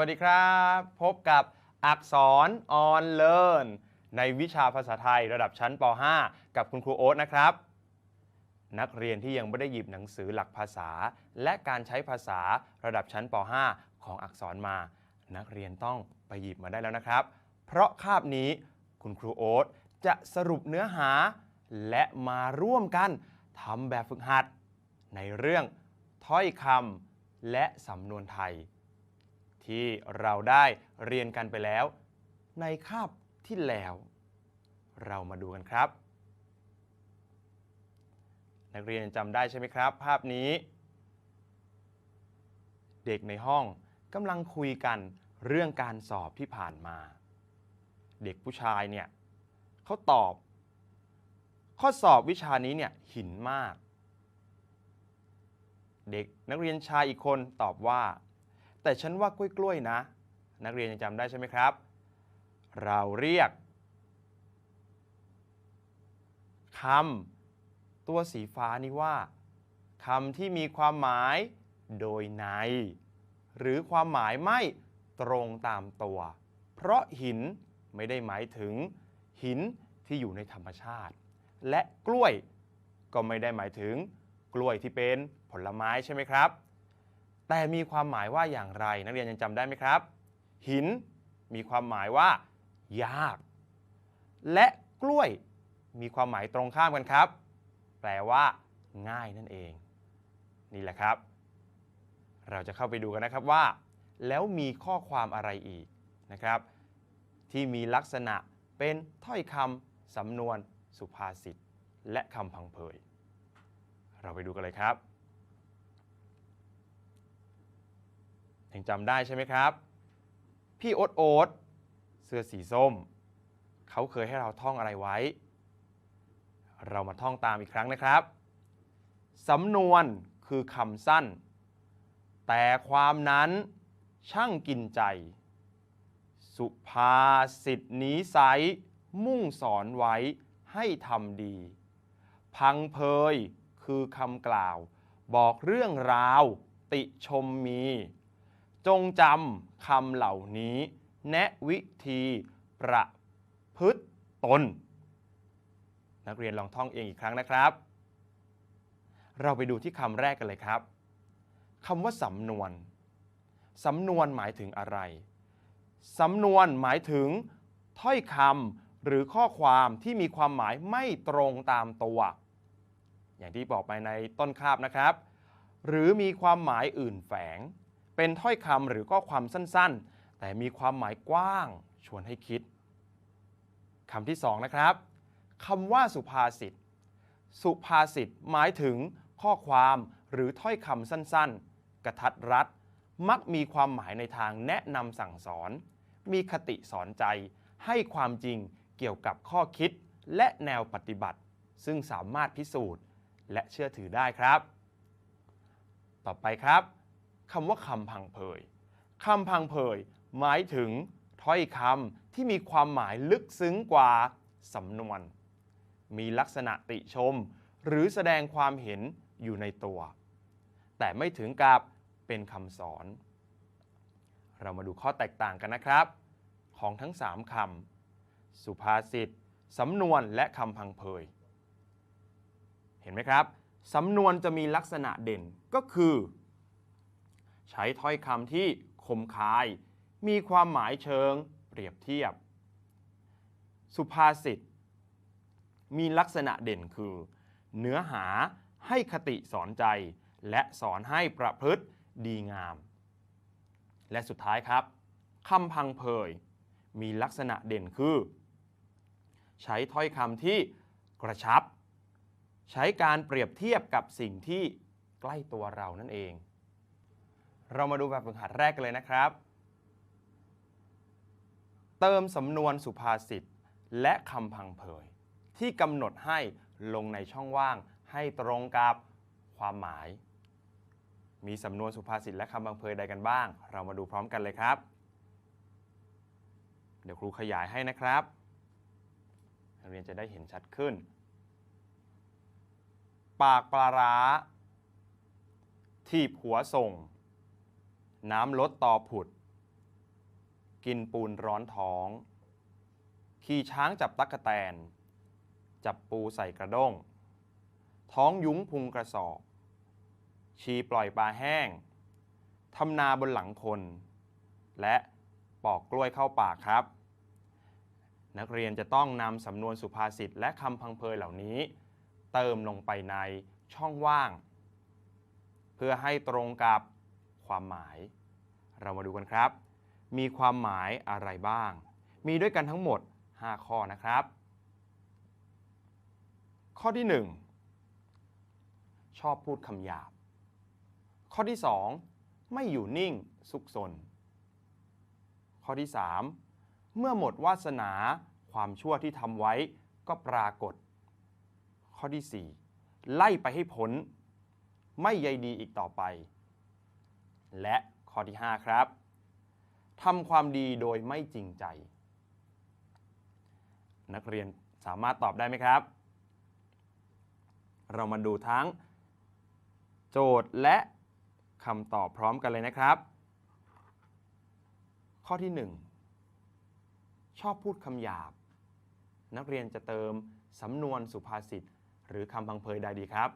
สวัสดีครับ พบกับอักษรออนเลิร์นในวิชาภาษาไทยระดับชั้นป .5 กับคุณครูโอ๊ตนะครับ นักเรียนที่ยังไม่ได้หยิบหนังสือหลักภาษา และการใช้ภาษาระดับชั้นป .5 ของอักษรมา นักเรียนต้องไปหยิบมาได้แล้วนะครับ เพราะคาบนี้คุณครูโอ๊ตจะสรุปเนื้อหา และมาร่วมกันทำแบบฝึกหัด ในเรื่องถ้อยคำและสำนวนไทย ที่เราได้เรียนกันไปแล้ว ในคาบที่แล้ว เรามาดูกันครับ นักเรียนจำได้ใช่ไหมครับ ภาพนี้ เด็กในห้องกำลังคุยกันเรื่องการสอบที่ผ่านมา เด็กผู้ชายเนี่ยเขาตอบ ข้อสอบวิชานี้เนี่ยหินมาก เด็กนักเรียนชายอีกคนตอบว่า แต่ฉันว่ากล้วยๆนะ นักเรียนยังจำได้ใช่ไหมครับ เราเรียกคำตัวสีฟ้านี้ว่าคำที่มีความหมายโดยใน หรือความหมายไม่ตรงตามตัว เพราะหินไม่ได้หมายถึง หินที่อยู่ในธรรมชาติ และกล้วยก็ไม่ได้หมายถึง กล้วยที่เป็นผลไม้ใช่ไหมครับ แต่มีความหมายว่าอย่างไร นักเรียนยังจำได้ไหมครับ หินมีความหมายว่า ยาก และกล้วยมีความหมายตรงข้ามกันครับ แปลว่า ง่ายนั่นเอง นี่แหละครับ เราจะเข้าไปดูกันนะครับว่า แล้วมีข้อความอะไรอีกนะครับ ที่มีลักษณะเป็นถ้อยคำสำนวน สุภาษิตและคำพังเพย เราไปดูกันเลยครับ ยังจำได้ใช่ไหมครับ พี่โอ๊ตโอ๊ตเสื้อสีส้ม เขาเคยให้เราท่องอะไรไว้ เรามาท่องตามอีกครั้งนะครับสำนวนคือคำสั้น แต่ความนั้นช่างกินใจ สุภาษิตนี้ไซมุ่งสอนไว้ให้ทำดี พังเพยคือคำกล่าว บอกเรื่องราว ติชมมี จงจำคำเหล่านี้ แนะวิธีประพฤติตน นักเรียนลองท่องเองอีกครั้งนะครับ เราไปดูที่คำแรกกันเลยครับคำว่าสำนวน สำนวนหมายถึงอะไร สำนวนหมายถึง ถ้อยคำหรือข้อความที่มีความหมายไม่ตรงตามตัว อย่างที่บอกไปในต้นคาบนะครับ หรือมีความหมายอื่นแฝง เป็นถ้อยคำหรือข้อความสั้นๆ แต่มีความหมายกว้างชวนให้คิดคำที่สองนะครับคำว่าสุภาษิต สุภาษิตหมายถึงข้อความหรือถ้อยคำสั้นๆ กระทัดรัด มักมีความหมายในทางแนะนำสั่งสอน มีคติสอนใจ ให้ความจริงเกี่ยวกับข้อคิดและแนวปฏิบัติ ซึ่งสามารถพิสูจน์และเชื่อถือได้ครับ ต่อไปครับ คำว่าคำพังเพยคำพังเพยหมายถึงถ้อยคำที่มีความหมายลึกซึ้งกว่าสำนวน มีลักษณะติชม หรือแสดงความเห็นอยู่ในตัว แต่ไม่ถึงกับเป็นคำสอน เรามาดูข้อแตกต่างกันนะครับ ของทั้ง 3คำสุภาษิตสำนวนและคำพังเพยเห็นไหมครับสำนวนจะมีลักษณะเด่นก็คือ ใช้ถ้อยคำที่คมคาย มีความหมายเชิงเปรียบเทียบ สุภาษิต มีลักษณะเด่นคือ เนื้อหาให้คติสอนใจ และสอนให้ประพฤติดีงาม และสุดท้ายครับคำพังเพย มีลักษณะเด่นคือ ใช้ถ้อยคำที่กระชับ ใช้การเปรียบเทียบกับสิ่งที่ใกล้ตัวเรานั่นเอง เรามาดูแบบฝึกหัดแรกกันเลยนะครับ เติมสำนวนสุภาษิตและคำพังเพยที่กำหนดให้ลงในช่องว่าง ให้ตรงกับความหมาย มีสำนวนสุภาษิตและคำพังเพยใดกันบ้าง เรามาดูพร้อมกันเลยครับ เดี๋ยวครูขยายให้นะครับนักเรียนจะได้เห็นชัดขึ้น ปากปลาร้า ที่ผัวส่ง น้ำลดต่อผุด กินปูนร้อนท้อง ขี่ช้างจับตั๊กแตน จับปูใส่กระด้ง ท้องยุ้งพุงกระสอบ ชีปล่อยปลาแห้ง ทำนาบนหลังคน และปอกกล้วยเข้าปากครับ นักเรียนจะต้องนำสำนวนสุภาษิตและคำพังเพยเหล่านี้ เติมลงไปในช่องว่าง เพื่อให้ตรงกับ ความหมาย เรามาดูกันครับ มีความหมายอะไรบ้าง มีด้วยกันทั้งหมด 5 ข้อนะครับ ข้อที่ 1 ชอบพูดคำหยาบ ข้อที่ 2 ไม่อยู่นิ่งซุกซน ข้อที่ 3 เมื่อหมดวาสนาความชั่วที่ทำไว้ก็ปรากฏ ข้อที่ 4 ไล่ไปให้พ้น ไม่ใยดีอีกต่อไป และข้อที่ 5 ครับทำความดีโดยไม่จริงใจ นักเรียนสามารถตอบได้ไหมครับ เรามาดูทั้ง โจทย์และคำตอบพร้อมกันเลยนะครับ ข้อที่ 1 ชอบพูดคำหยาบ นักเรียนจะเติมสำนวนสุภาษิตหรือคำพังเพยใดดีครับ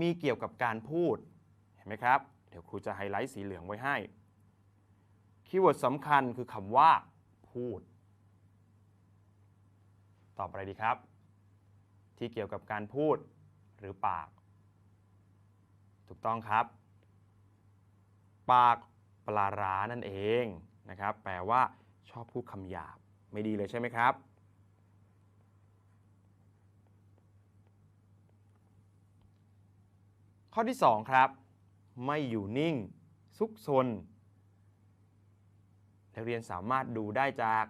มีเกี่ยวกับการพูด ห็นไหมครับ เดี๋ยวครูจะไฮไลท์สีเหลืองไว้ให้ คีย์เวิร์ดสำคัญคือคำว่า พูด ตอบอะไรดีครับ ที่เกี่ยวกับการพูดหรือปาก ถูกต้องครับ ปากปลาร้านั่นเองนะครับ แปลว่าชอบพูดคำหยาบ ไม่ดีเลยใช่ไหมครับข้อที่ 2 ครับ ไม่อยู่นิ่ง ซุกซนนักเรียนสามารถดูได้จาก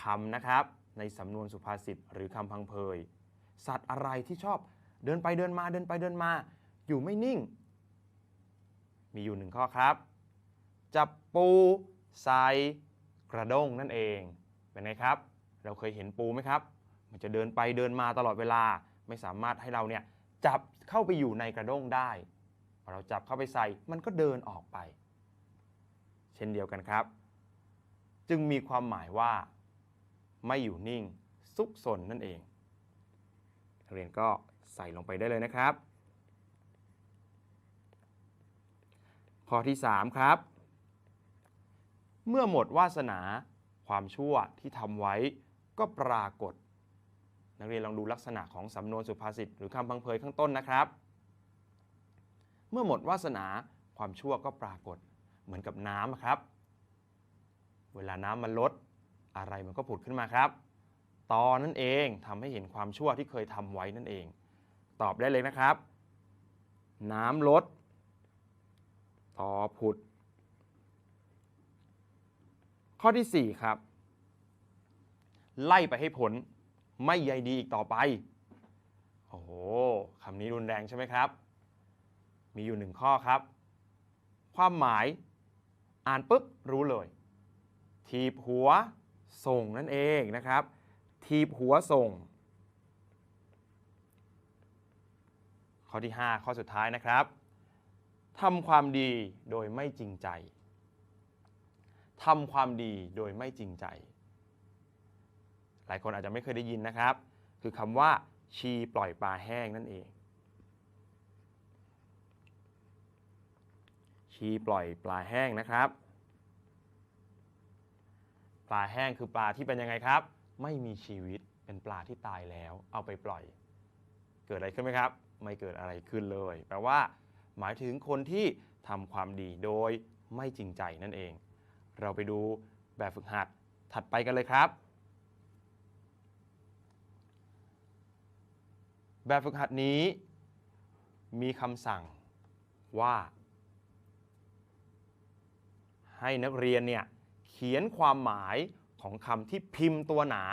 คำนะครับ ในสำนวนสุภาษิตหรือคำพังเพย สัตว์อะไรที่ชอบเดินไปเดินมาเดินไปเดินมา อยู่ไม่นิ่ง มีอยู่หนึ่งข้อครับ จับปูใส่กระด้งนั่นเอง เป็นไงครับ เราเคยเห็นปูไหมครับ มันจะเดินไปเดินมาตลอดเวลา ไม่สามารถให้เราเนี่ยจับเข้าไปอยู่ในกระด้งได้ อเราจับเข้าไปใส่มันก็เดินออกไป เช่นเดียวกันครับ จึงมีความหมายว่า ไม่อยู่นิ่งซุกซนนั่นเองเรียนก็ใส่ลงไปได้เลยนะครับ ข้อที่ 3 ครับ เมื่อหมดวาสนาความชั่วที่ทำไว้ก็ปรากฏ นักเรียนลองดูลักษณะของสำนวนสุภาษิตหรือคำพังเพยข้างต้นนะครับ เมื่อหมดวาสนาความชั่วก็ปรากฏเหมือนกับน้ำครับ เวลาน้ำมันลดอะไรมันก็ผุดขึ้นมาครับตอนั่นเองทำให้เห็นความชั่วที่เคยทำไว้นั่นเอง ตอบได้เลยนะครับ น้ำลดตอผุด ข้อที่ 4 ครับ ไล่ไปให้ผลไม่ใยดีอีกต่อไป โอ้โหคำนี้รุนแรงใช่ไหมครับ มีอยู่หนึ่งข้อครับ ความหมายอ่านปุ๊บรู้เลยทีบหัวส่งนั่นเองนะครับทีบหัวส่ง ข้อที่ 5 ข้อสุดท้ายนะครับทำความดีโดยไม่จริงใจทำความดีโดยไม่จริงใจ หลายคนอาจจะไม่เคยได้ยินนะครับ คือคำว่าชีปล่อยปลาแห้งนั่นเอง ชีปล่อยปลาแห้งนะครับ ปลาแห้งคือปลาที่เป็นยังไงครับ ไม่มีชีวิตเป็นปลาที่ตายแล้ว เอาไปปล่อย เกิดอะไรขึ้นไหมครับ ไม่เกิดอะไรขึ้นเลย แปลว่า หมายถึงคนที่ทำความดีโดยไม่จริงใจนั่นเอง เราไปดูแบบฝึกหัดถัดไปกันเลยครับ แบบฝึกหัดนี้มีคำสั่งว่า ให้นักเรียนเนี่ยเขียนความหมายของคำที่พิมพ์ตัวหนา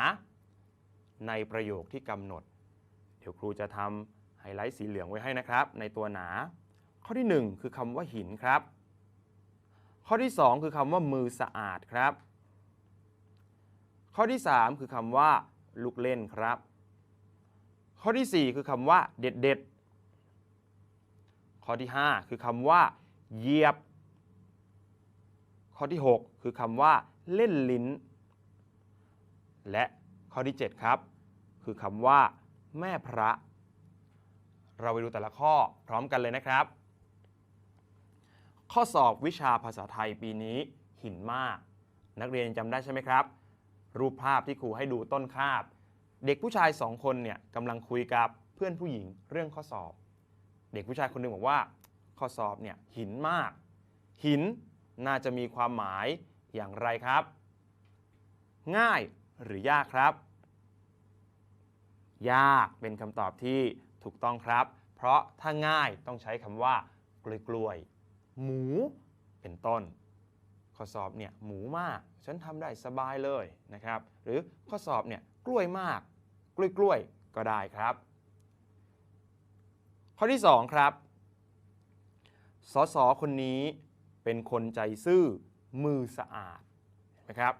ในประโยคที่กำหนด เดี๋ยวครูจะทำไฮไลท์สีเหลืองไว้ให้นะครับ ในตัวหนา ข้อที่ 1 คือคำว่าหินครับ ข้อที่ 2 คือคำว่ามือสะอาดครับ ข้อที่ 3 คือคำว่าลูกเล่นครับ ข้อที่ 4 คือคำว่าเด็ดเด็ดข้อที่ 5 คือคำว่าเหยียบ ข้อที่ 6 คือคำว่า เล่นลิ้น และข้อที่ 7 ครับ คือคำว่า แม่พระ เราไปดูแต่ละข้อพร้อมกันเลยนะครับ ข้อสอบวิชาภาษาไทยปีนี้หินมาก นักเรียนจำได้ใช่ไหมครับ รูปภาพที่ครูให้ดูต้นคาบ เด็กผู้ชายสองคนเนี่ยกำลังคุยกับเพื่อนผู้หญิงเรื่องข้อสอบ เด็กผู้ชายคนหนึงบอกว่า ข้อสอบเนี่ยหินมาก หิน น่าจะมีความหมายอย่างไรครับ ง่ายหรือยากครับ ยากเป็นคำตอบที่ถูกต้องครับ เพราะถ้าง่ายต้องใช้คำว่ากล้วยๆหมูเป็นต้น ข้อสอบเนี่ยหมูมาก ฉันทำได้สบายเลยนะครับ หรือข้อสอบเนี่ยกล้วยมาก กล้วยๆก็ได้ครับ ข้อที่ 2 ครับสสคนนี้ เป็นคนใจซื่อมือสะอาดนะครับ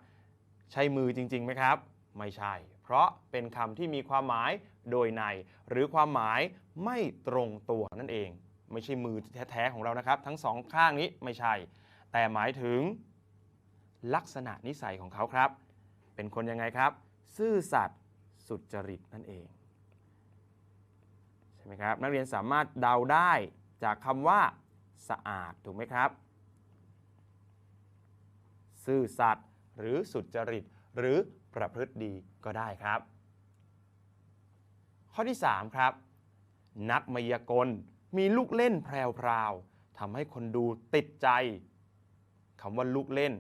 ใช่มือจริงๆไหมครับ ไม่ใช่ เพราะเป็นคำที่มีความหมายโดยใน หรือความหมายไม่ตรงตัวนั่นเอง ไม่ใช่มือแท้ๆของเรานะครับ ทั้งสองข้างนี้ไม่ใช่ แต่หมายถึงลักษณะนิสัยของเขาครับ เป็นคนยังไงครับ ซื่อสัตย์สุจริตนั่นเองใช่ไหมครับนักเรียนสามารถเดาได้จากคำว่าสะอาดถูกไหมครับ ซื่อสัตย์หรือสุจริต หรือประพฤติดีก็ได้ครับ ข้อที่ 3 ครับ นักมายากลมีลูกเล่นแพรวๆทำให้คนดูติดใจคำว่าลูกเล่น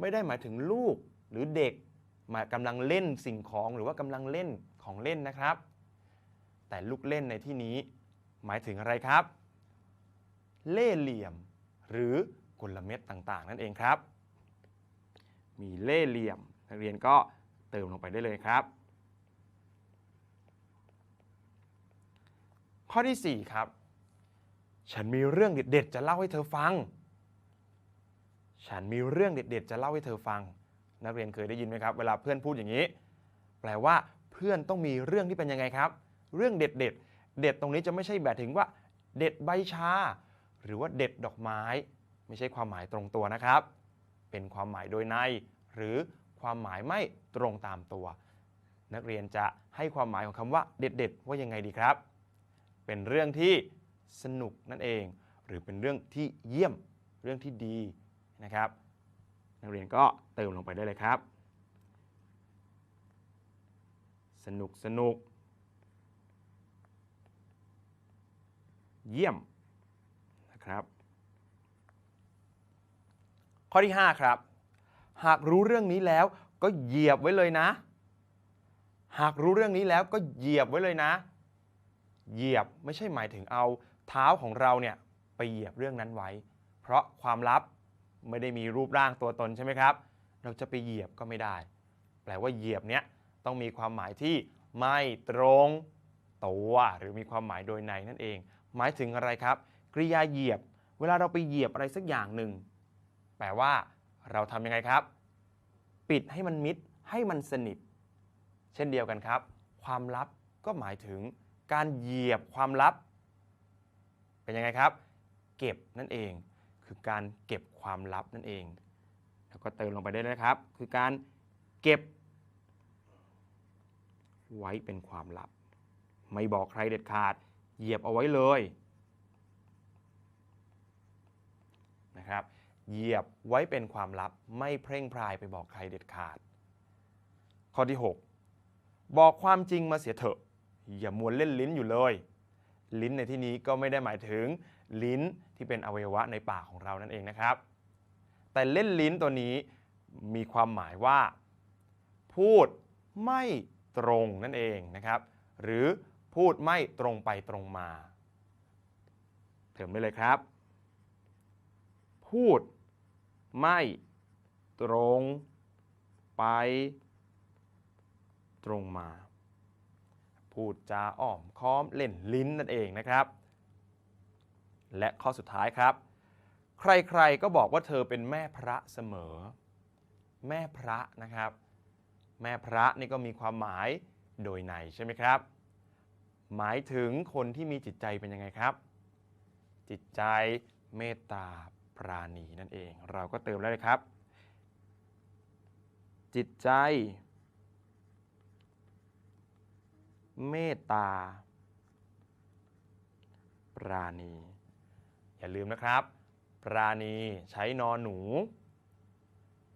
ไม่ได้หมายถึงลูกหรือเด็กมากำลังเล่นสิ่งของหรือว่ากำลังเล่นของเล่นนะครับ แต่ลูกเล่นในที่นี้ หมายถึงอะไรครับ เล่เหลี่ยม หรือกลเม็ดต่างๆ นั่นเองครับ มีเล่เหลี่ยม นักเรียนก็เติมลงไปได้เลยครับ ข้อที่ 4 ครับ ฉันมีเรื่องเด็ดๆ จะเล่าให้เธอฟัง ฉันมีเรื่องเด็ดๆ จะเล่าให้เธอฟัง นักเรียนเคยได้ยินไหมครับ เวลาเพื่อนพูดอย่างนี้ แปลว่าเพื่อนต้องมีเรื่องที่เป็นยังไงครับ เรื่องเด็ดๆเด็ดตรงนี้จะไม่ใช่แบบถึงว่า เด็ดใบชา หรือว่าเด็ดดอกไม้ ไม่ใช่ความหมายตรงตัวนะครับ เป็นความหมายโดยใน หรือความหมายไม่ตรงตามตัว นักเรียนจะให้ความหมายของคำว่าเด็ด ๆ ว่ายังไงดีครับ เป็นเรื่องที่สนุกนั่นเอง หรือเป็นเรื่องที่เยี่ยมเรื่องที่ดีนะครับ นักเรียนก็เติมลงไปได้เลยครับ สนุกสนุก เยี่ยมนะครับ ข้อที่ 5 ครับ หากรู้เรื่องนี้แล้วก็เหยียบไว้เลยนะ หากรู้เรื่องนี้แล้วก็เหยียบไว้เลยนะ เหยียบไม่ใช่หมายถึงเอาเท้าของเราเนี่ยไปเหยียบเรื่องนั้นไว้ เพราะความลับไม่ได้มีรูปร่างตัวตนใช่ไหมครับ เราจะไปเหยียบก็ไม่ได้ แปลว่าเหยียบเนี้ยต้องมีความหมายที่ไม่ตรงตัวหรือมีความหมายโดยในนั่นเอง หมายถึงอะไรครับ กริยาเหยียบ เวลาเราไปเหยียบอะไรสักอย่างหนึ่ง แปลว่า เราทำยังไงครับ ปิดให้มันมิดให้มันสนิท เช่นเดียวกันครับ ความลับก็หมายถึงการเหยียบความลับ เป็นยังไงครับ เก็บนั่นเอง คือการเก็บความลับนั่นเอง แล้วก็เติมลงไปได้เลยนะครับ คือการเก็บ ไว้เป็นความลับ ไม่บอกใครเด็ดขาด เหยียบเอาไว้เลยนะครับ เหยียบไว้เป็นความลับไม่เพ่งพรายไปบอกใครเด็ดขาด ข้อที่ 6 บอกความจริงมาเสียเถอะ อย่ามัวเล่นลิ้นอยู่เลย ลิ้นในที่นี้ก็ไม่ได้หมายถึงลิ้นที่เป็นอวัยวะในปากของเรานั่นเองนะครับ แต่เล่นลิ้นตัวนี้มีความหมายว่า พูดไม่ตรงนั่นเองนะครับ หรือพูดไม่ตรงไปตรงมา เถิมได้เลยครับ พูด ไม่ตรงไปตรงมา พูดจาอ้อมค้อมเล่นลิ้นนั่นเองนะครับ และข้อสุดท้ายครับ ใครๆก็บอกว่าเธอเป็นแม่พระเสมอ แม่พระนะครับ แม่พระนี่ก็มีความหมายโดยในใช่ไหมครับ หมายถึงคนที่มีจิตใจเป็นยังไงครับ จิตใจเมตตา ราณีนั่นเอง เราก็เติมแล้วเลยครับ จิตใจ เมตตา ปราณี อย่าลืมนะครับ ปราณีใช้นอนหนู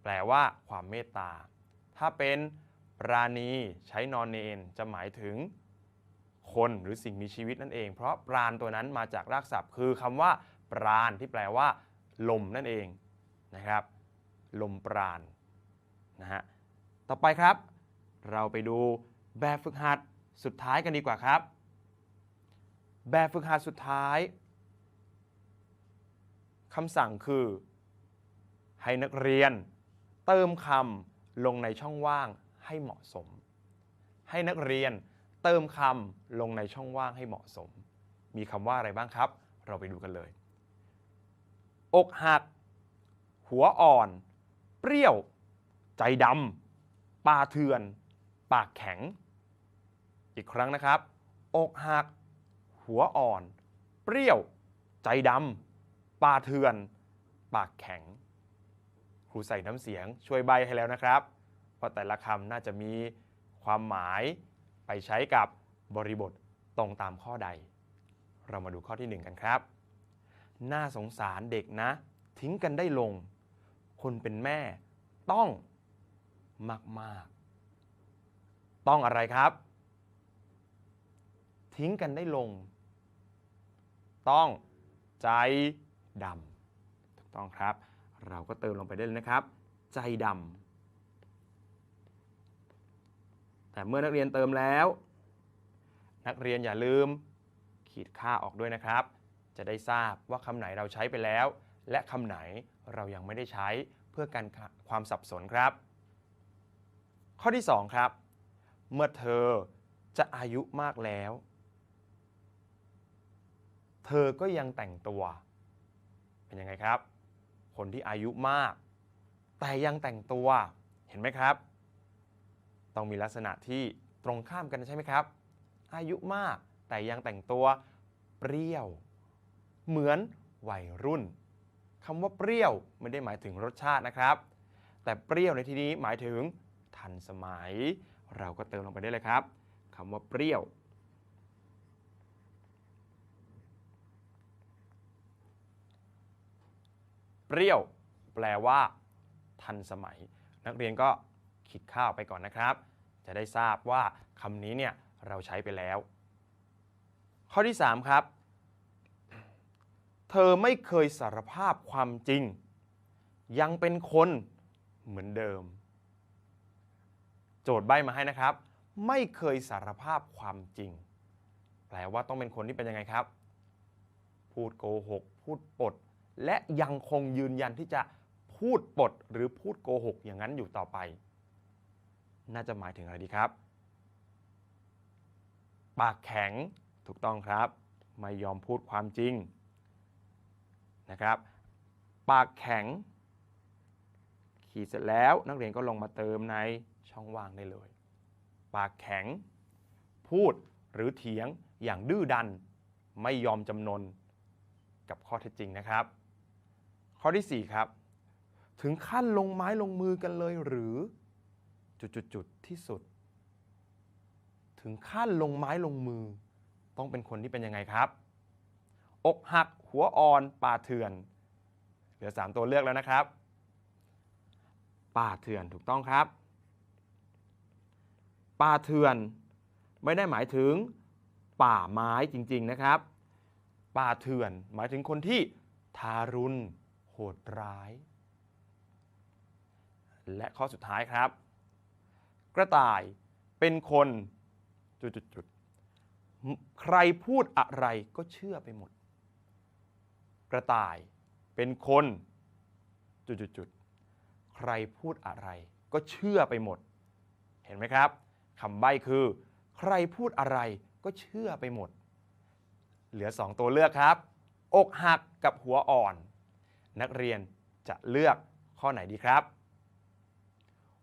แปลว่าความเมตตา ถ้าเป็นปราณีใช้นอนเนนจะหมายถึงคนหรือสิ่งมีชีวิตนั่นเอง เพราะปราณตัวนั้นมาจากรากศัพท์ คือคำว่า ปราณที่แปลว่า ลมนั่นเองนะครับ ลมปราณนะฮะต่อไปครับ เราไปดูแบบฝึกหัดสุดท้ายกันดีกว่าครับ แบบฝึกหัดสุดท้ายคำสั่งคือ ให้นักเรียน เติมคำลงในช่องว่างให้เหมาะสม ให้นักเรียนเติมคำลงในช่องว่างให้เหมาะสม มีคำว่าอะไรบ้างครับ เราไปดูกันเลย อกหัก หัวอ่อน เปรี้ยว ใจดำปาเถื่อน ปากแข็ง อีกครั้งนะครับ อกหัก หัวอ่อน เปรี้ยว ใจดำปาเถื่อน ปากแข็ง ครูใส่น้ำเสียงช่วยใบให้แล้วนะครับ เพราะแต่ละคำน่าจะมีความหมายไปใช้กับบริบทตรงตามข้อใด เรามาดูข้อที่หนึ่งกันครับ น่าสงสารเด็กนะ ทิ้งกันได้ลง คนเป็นแม่ต้องมาก ๆ ต้องอะไรครับ ทิ้งกันได้ลง ต้องใจดำถูกต้องครับ เราก็เติมลงไปได้เลยนะครับ ใจดำแต่เมื่อนักเรียนเติมแล้ว นักเรียนอย่าลืมขีดค่าออกด้วยนะครับ จะได้ทราบว่าคำไหนเราใช้ไปแล้ว และคำไหนเรายังไม่ได้ใช้เพื่อกันความสับสนครับ ข้อที่ 2 ครับ เมื่อเธอจะอายุมากแล้ว เธอก็ยังแต่งตัว เป็นยังไงครับ คนที่อายุมาก แต่ยังแต่งตัวเห็นไหมครับ ต้องมีลักษณะที่ตรงข้ามกันใช่ไหมครับ อายุมากแต่ยังแต่งตัวเปรี้ยว เหมือนวัยรุ่นคำว่าเปรี้ยวไม่ได้หมายถึงรสชาตินะครับ แต่เปรี้ยวในที่นี้หมายถึงทันสมัย เราก็เติมลงไปได้เลยครับคำว่าเปรี้ยว เปรี้ยว แปลว่า ทันสมัย นักเรียนก็คิดข้าวไปก่อนนะครับ จะได้ทราบว่าคำนี้เนี่ยเราใช้ไปแล้ว ข้อที่ 3 ครับ เธอไม่เคยสารภาพความจริง ยังเป็นคนเหมือนเดิม โจทย์ใบมาให้นะครับ ไม่เคยสารภาพความจริง แปลว่าต้องเป็นคนที่เป็นยังไงครับ พูดโกหก พูดปด และยังคงยืนยันที่จะพูดปดหรือพูดโกหกอย่างนั้นอยู่ต่อไป น่าจะหมายถึงอะไรดีครับ ปากแข็งถูกต้องครับ ไม่ยอมพูดความจริง นะครับ ปากแข็ง ขีดเสร็จแล้วนักเรียนก็ลงมาเติมในช่องว่างได้เลย ปากแข็ง พูดหรือเถียงอย่างดื้อดันไม่ยอมจำนนกับข้อเท็จจริงนะครับ ข้อที่ 4 ครับ ถึงขั้นลงไม้ลงมือกันเลยหรือจุดๆๆที่สุด ถึงขั้นลงไม้ลงมือ ต้องเป็นคนที่เป็นยังไงครับ อกหัก หัวอ่อน ป่าเถื่อน เหลือ 3 ตัวเลือกแล้วนะครับ ป่าเถื่อนถูกต้องครับ ป่าเถื่อนไม่ได้หมายถึงป่าไม้จริงๆนะครับ ป่าเถื่อนหมายถึงคนที่ทารุณโหดร้าย และข้อสุดท้ายครับ กระต่ายเป็นคนจุดๆๆใครพูดอะไรก็เชื่อไปหมด กระต่ายเป็นคนจุดๆๆ ใครพูดอะไร ก็เชื่อไปหมด เห็นไหมครับคำใบ้คือ ใครพูดอะไรก็เชื่อไปหมด เหลือ 2 ตัวเลือกครับ อกหักกับหัวอ่อน นักเรียนจะเลือกข้อไหนดีครับ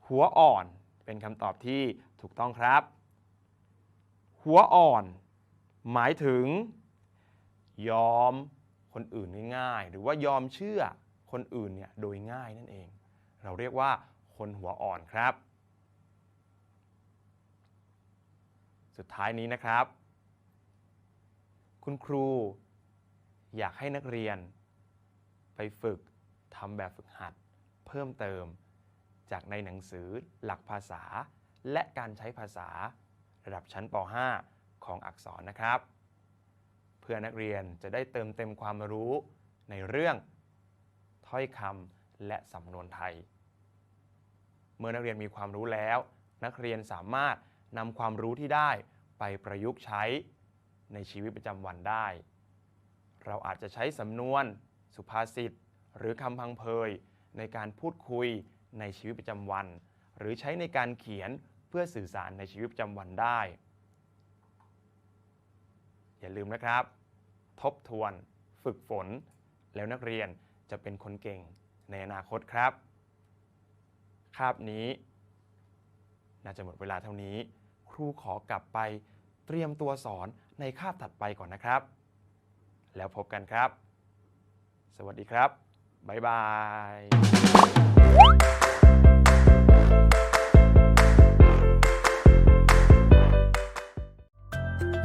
หัวอ่อนเป็นคำตอบที่ถูกต้องครับ หัวอ่อน หมายถึง ยอม คนอื่นง่ายๆ หรือว่ายอมเชื่อคนอื่นเนี่ยโดยง่ายนั่นเอง เราเรียกว่าคนหัวอ่อนครับ สุดท้ายนี้นะครับ คุณครูอยากให้นักเรียน ไปฝึกทำแบบฝึกหัด เพิ่มเติมจากในหนังสือหลักภาษา และการใช้ภาษา ระดับชั้นป .5 ของอักษรนะครับ เพื่อนักเรียนจะได้เติมเต็มความรู้ในเรื่องถ้อยคำและสำนวนไทย เมื่อนักเรียนมีความรู้แล้ว นักเรียนสามารถนำความรู้ที่ได้ไปประยุกต์ใช้ในชีวิตประจำวันได้ เราอาจจะใช้สำนวน สุภาษิต หรือคำพังเพย ในการพูดคุยในชีวิตประจำวัน หรือใช้ในการเขียนเพื่อสื่อสารในชีวิตประจำวันได้ อย่าลืมนะครับ ทบทวน ฝึกฝน แล้วนักเรียนจะเป็นคนเก่งในอนาคตครับ คาบนี้ น่าจะหมดเวลาเท่านี้ ครูขอกลับไปเตรียมตัวสอนในคาบถัดไปก่อนนะครับ แล้วพบกันครับ สวัสดีครับ บ๊ายบาย